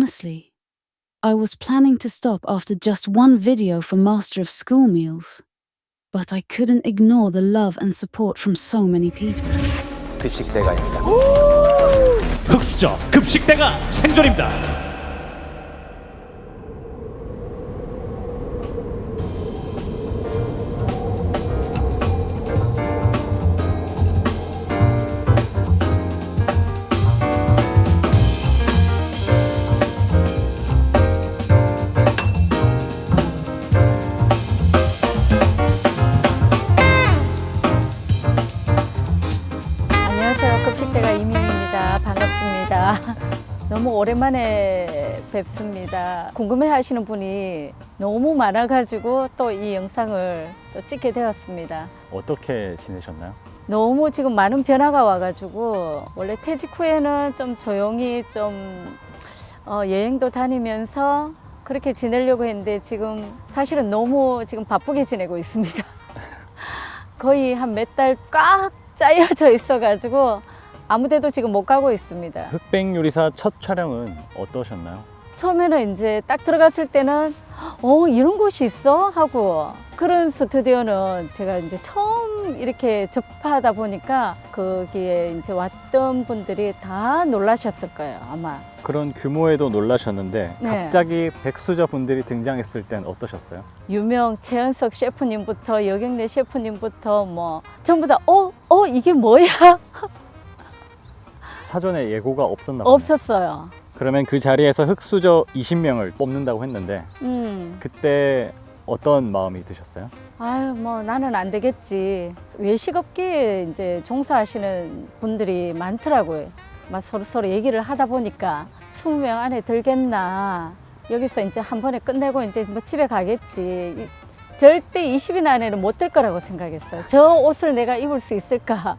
Honestly, I was planning to stop after just one video for Master of School Meals. But I couldn't ignore the love and support from so many people. 급식대가입니다. 흑수저 급식대가 생존입니다. 오랜만에 뵙습니다. 궁금해 하시는 분이 너무 많아가지고 또 이 영상을 또 찍게 되었습니다. 어떻게 지내셨나요? 너무 지금 많은 변화가 와가지고 원래 퇴직 후에는 좀 조용히 좀 어, 여행도 다니면서 그렇게 지내려고 했는데 지금 사실은 너무 지금 바쁘게 지내고 있습니다. 거의 한 몇 달 꽉 짜여져 있어가지고 아무데도 지금 못 가고 있습니다. 흑백 요리사 첫 촬영은 어떠셨나요? 처음에는 이제 딱 들어갔을 때는 어 이런 곳이 있어 하고 그런 스튜디오는 제가 이제 처음 이렇게 접하다 보니까 거기에 이제 왔던 분들이 다 놀라셨을 거예요 아마 그런 규모에도 놀라셨는데 네. 갑자기 백수저 분들이 등장했을 땐 어떠셨어요? 유명 최연석 셰프님부터 여경래 셰프님부터 뭐 전부 다어어 이게 뭐야 사전에 예고가 없었나 보네요. 없었어요. 그러면 그 자리에서 흑수저 20명을 뽑는다고 했는데 음. 그때 어떤 마음이 드셨어요? 아유 뭐 나는 안 되겠지 외식업계에 이제 종사하시는 분들이 많더라고요 막 서로 서로 얘기를 하다 보니까 20명 안에 들겠나 여기서 이제 한 번에 끝내고 이제 뭐 집에 가겠지 이- 절대 20인 안에는 못 들 거라고 생각했어요 저 옷을 내가 입을 수 있을까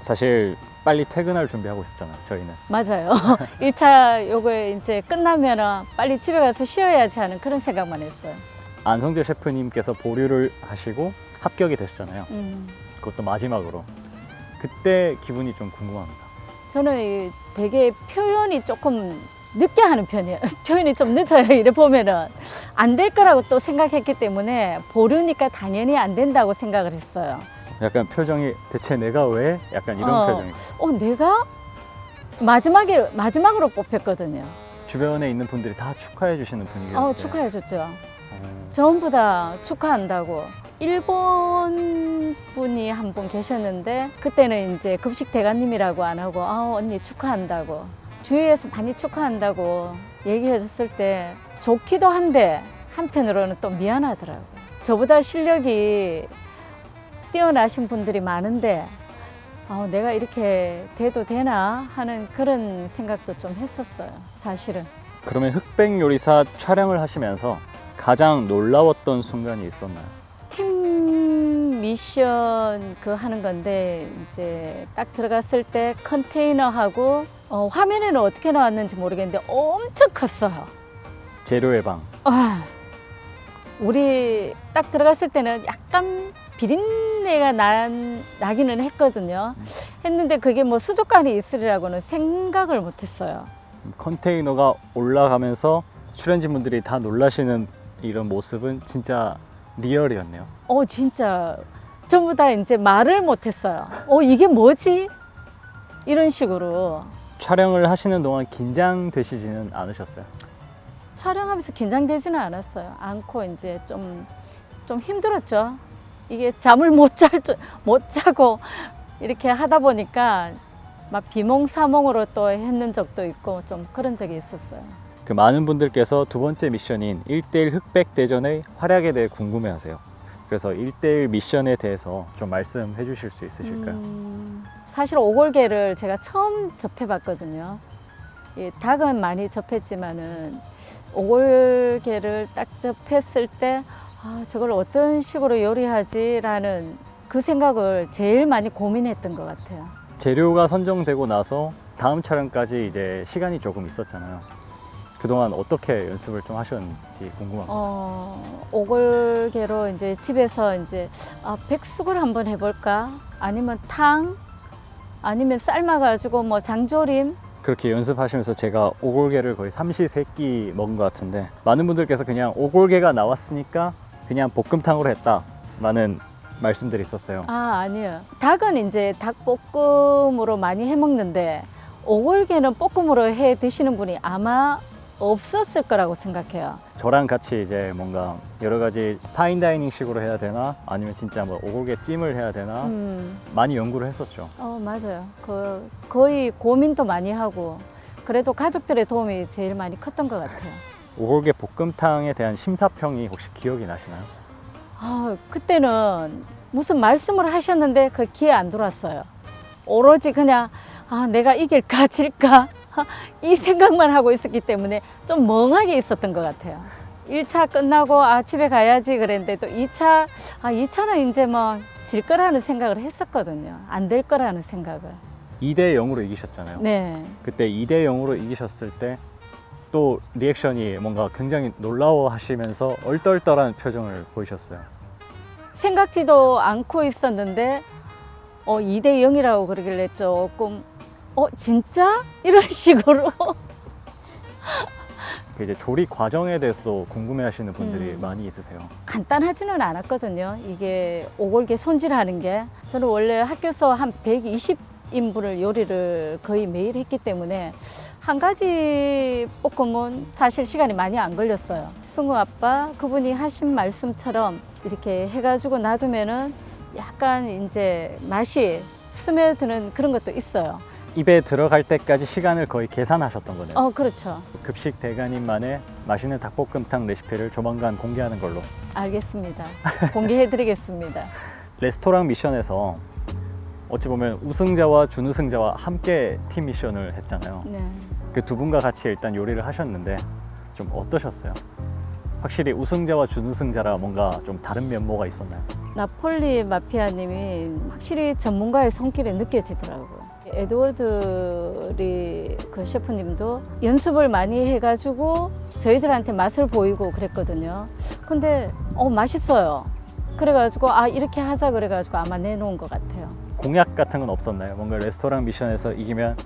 사실 빨리 퇴근할 준비하고 있었잖아요, 저희는. 맞아요 1차 요거에 이제 끝나면은 빨리 집에 가서 쉬어야지 하는 그런 생각만 했어요 안성재 셰프님께서 보류를 하시고 합격이 되셨잖아요. 음. 그것도 마지막으로. 그때 기분이 좀 궁금합니다. 저는 이 되게 표현이 조금 늦게 하는 편이에요. 표현이 좀 늦어요. 이래 보면은 안 될 거라고 또 생각했기 때문에 보류니까 당연히 안 된다고 생각을 했어요. 약간 표정이 대체 내가 왜? 약간 이런 어. 표정이. 어, 내가 마지막에 마지막으로 뽑혔거든요. 주변에 있는 분들이 다 축하해 주시는 분위기였는데. 어, 축하해 줬죠. 어, 전부 다 축하한다고. 일본 분이 한 분 계셨는데 그때는 이제 급식 대가님이라고 안 하고 아 언니 축하한다고 주위에서 많이 축하한다고 얘기해 줬을 때 좋기도 한데 한편으로는 또 미안하더라고 저보다 실력이 뛰어나신 분들이 많은데 아, 내가 이렇게 돼도 되나 하는 그런 생각도 좀 했었어요 사실은 그러면 흑백 요리사 촬영을 하시면서 가장 놀라웠던 순간이 있었나요? 팀 미션 그 하는 건데 이제 딱 들어갔을 때 컨테이너하고 어, 화면에는 어떻게 나왔는지 모르겠는데 엄청 컸어요. 재료의 방. 아, 우리 딱 들어갔을 때는 약간 비린 내가 난, 나기는 했거든요. 했는데 그게 뭐 수족관이 있으리라고는 생각을 못 했어요. 컨테이너가 올라가면서 출연진 분들이 다 놀라시는 이런 모습은 진짜 리얼이었네요. 어 진짜 전부 다 이제 말을 못 했어요. 어 이게 뭐지? 이런 식으로 촬영을 하시는 동안 긴장되시지는 않으셨어요? 촬영하면서 긴장되지는 않았어요. 않고 이제 좀, 좀 힘들었죠. 이게 잠을 못 잘, 못 자고 이렇게 하다 보니까 막 비몽사몽으로 또 했는 적도 있고 좀 그런 적이 있었어요. 그 많은 분들께서 두 번째 미션인 1대1 흑백 대전의 활약에 대해 궁금해 하세요. 그래서 1대1 미션에 대해서 좀 말씀해 주실 수 있으실까요? 음, 사실 오골계를 제가 처음 접해 봤거든요. 이 닭은 많이 접했지만은 오골계를 딱 접했을 때 아, 저걸 어떤 식으로 요리하지라는 그 생각을 제일 많이 고민했던 것 같아요. 재료가 선정되고 나서 다음 촬영까지 이제 시간이 조금 있었잖아요. 그동안 어떻게 연습을 좀 하셨는지 궁금합니다. 어, 오골계로 이제 집에서 이제 아, 백숙을 한번 해볼까? 아니면 탕? 아니면 삶아가지고 뭐 장조림? 그렇게 연습하시면서 제가 오골계를 거의 삼시세끼 먹은 것 같은데 많은 분들께서 그냥 오골계가 나왔으니까 그냥 볶음탕으로 했다라는 말씀들이 있었어요. 아 아니요. 닭은 이제 닭볶음으로 많이 해 먹는데 오골계는 볶음으로 해 드시는 분이 아마 없었을 거라고 생각해요. 저랑 같이 이제 뭔가 여러 가지 파인다이닝 식으로 해야 되나 아니면 진짜 뭐 오골계 찜을 해야 되나 음, 많이 연구를 했었죠. 어 맞아요. 그 거의 고민도 많이 하고 그래도 가족들의 도움이 제일 많이 컸던 것 같아요. 오골계 볶음탕에 대한 심사평이 혹시 기억이 나시나요? 아 그때는 무슨 말씀을 하셨는데 그 귀에 안 들어왔어요. 오로지 그냥 아 내가 이길까 질까 이 생각만 하고 있었기 때문에 좀 멍하게 있었던 것 같아요. 1차 끝나고 아 집에 가야지 그랬는데 또 2차 아 2차는 이제 뭐 질 거라는 생각을 했었거든요. 안 될 거라는 생각을. 2대 0으로 이기셨잖아요. 네. 그때 2대 0으로 이기셨을 때 또 리액션이 뭔가 굉장히 놀라워 하시면서 얼떨떨한 표정을 보이셨어요. 생각지도 않고 있었는데 어 2대 0이라고 그러길래 조금 어 진짜 이런 식으로 그 이제 조리 과정에 대해서도 궁금해 하시는 분들이 음. 많이 있으세요. 간단하지는 않았거든요. 이게 오골계 손질하는 게 저는 원래 학교에서 한 120인분을 요리를 거의 매일 했기 때문에 한 가지 볶음은 사실 시간이 많이 안 걸렸어요. 승우 아빠 그분이 하신 말씀처럼 이렇게 해가지고 놔두면은 약간 이제 맛이 스며드는 그런 것도 있어요. 입에 들어갈 때까지 시간을 거의 계산하셨던 거네요. 어, 그렇죠. 급식 대가님만의 맛있는 닭볶음탕 레시피를 조만간 공개하는 걸로. 알겠습니다. 공개해드리겠습니다. 레스토랑 미션에서 어찌 보면 우승자와 준우승자와 함께 팀 미션을 했잖아요. 네. 그 두 분과 같이 일단 요리를 하셨는데 좀 어떠셨어요? 확실히 우승자와 준우승자라 뭔가 좀 다른 면모가 있었나요? 나폴리 마피아님이 확실히 전문가의 손길이 느껴지더라고요. 에드워드리 그 셰프님도 연습을 많이 해가지고 저희들한테 맛을 보이고 그랬거든요. 근데 어 맛있어요. 그래가지고 아 이렇게 하자 그래가지고 아마 내놓은 것 같아요. 공약 같은 건 없었나요? 뭔가 레스토랑 미션에서 이기면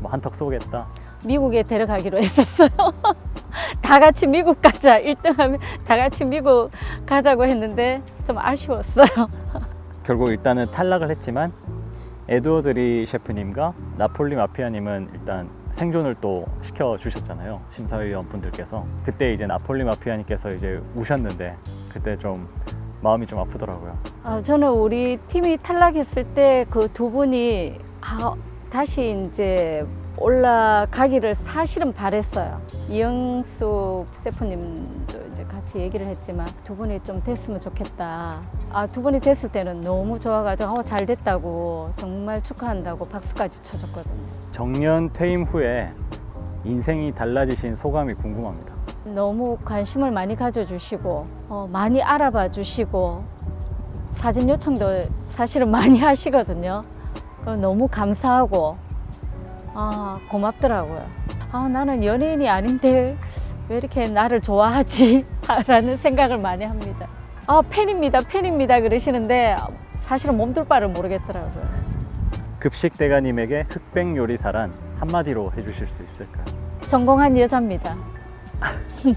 뭐 한턱 쏘겠다. 미국에 데려가기로 했었어요. 다 같이 미국 가자. 1등 하면 다 같이 미국 가자고 했는데 좀 아쉬웠어요. 결국 일단은 탈락을 했지만 에드워드리 셰프님과 나폴리 마피아님은 일단 생존을 또 시켜 주셨잖아요 심사위원 분들께서 그때 이제 나폴리 마피아님께서 이제 우셨는데 그때 좀 마음이 좀 아프더라고요 아, 저는 우리 팀이 탈락했을 때 그 두 분이 아, 다시 이제 올라가기를 사실은 바랬어요. 이영숙 셰프님도 이제 같이 얘기를 했지만 두 분이 좀 됐으면 좋겠다. 아, 두 분이 됐을 때는 너무 좋아가지고 어, 잘 됐다고 정말 축하한다고 박수까지 쳐줬거든요. 정년 퇴임 후에 인생이 달라지신 소감이 궁금합니다 너무 관심을 많이 가져주시고 어, 많이 알아봐 주시고 사진 요청도 사실은 많이 하시거든요. 그 너무 감사하고 아 고맙더라고요. 아 나는 연예인이 아닌데 왜 이렇게 나를 좋아하지? 라는 생각을 많이 합니다. 아 팬입니다, 팬입니다 그러시는데 사실은 몸둘 바를 모르겠더라고요. 급식 대가님에게 흑백 요리사란 한마디로 해주실 수 있을까요? 성공한 여자입니다.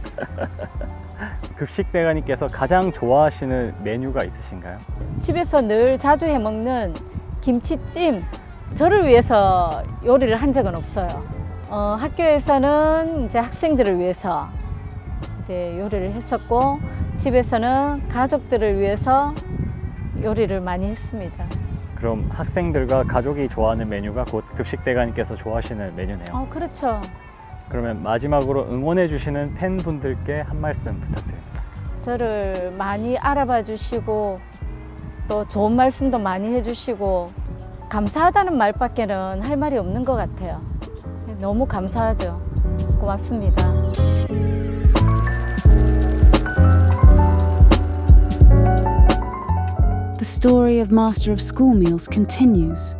급식 대가님께서 가장 좋아하시는 메뉴가 있으신가요? 집에서 늘 자주 해 먹는 김치찜 저를 위해서 요리를 한 적은 없어요. 어, 학교에서는 이제 학생들을 위해서 이제 요리를 했었고 집에서는 가족들을 위해서 요리를 많이 했습니다. 그럼 학생들과 가족이 좋아하는 메뉴가 곧 급식 대가님께서 좋아하시는 메뉴네요 어, 그렇죠. 그러면 마지막으로 응원해 주시는 팬분들께 한 말씀 부탁드립니다. 저를 많이 알아봐 주시고 또 좋은 말씀도 많이 해주시고 감사하다는 말밖에는 할 말이 없는 것 같아요. 너무 감사하죠. 고맙습니다. Story of Master of School Meals continues.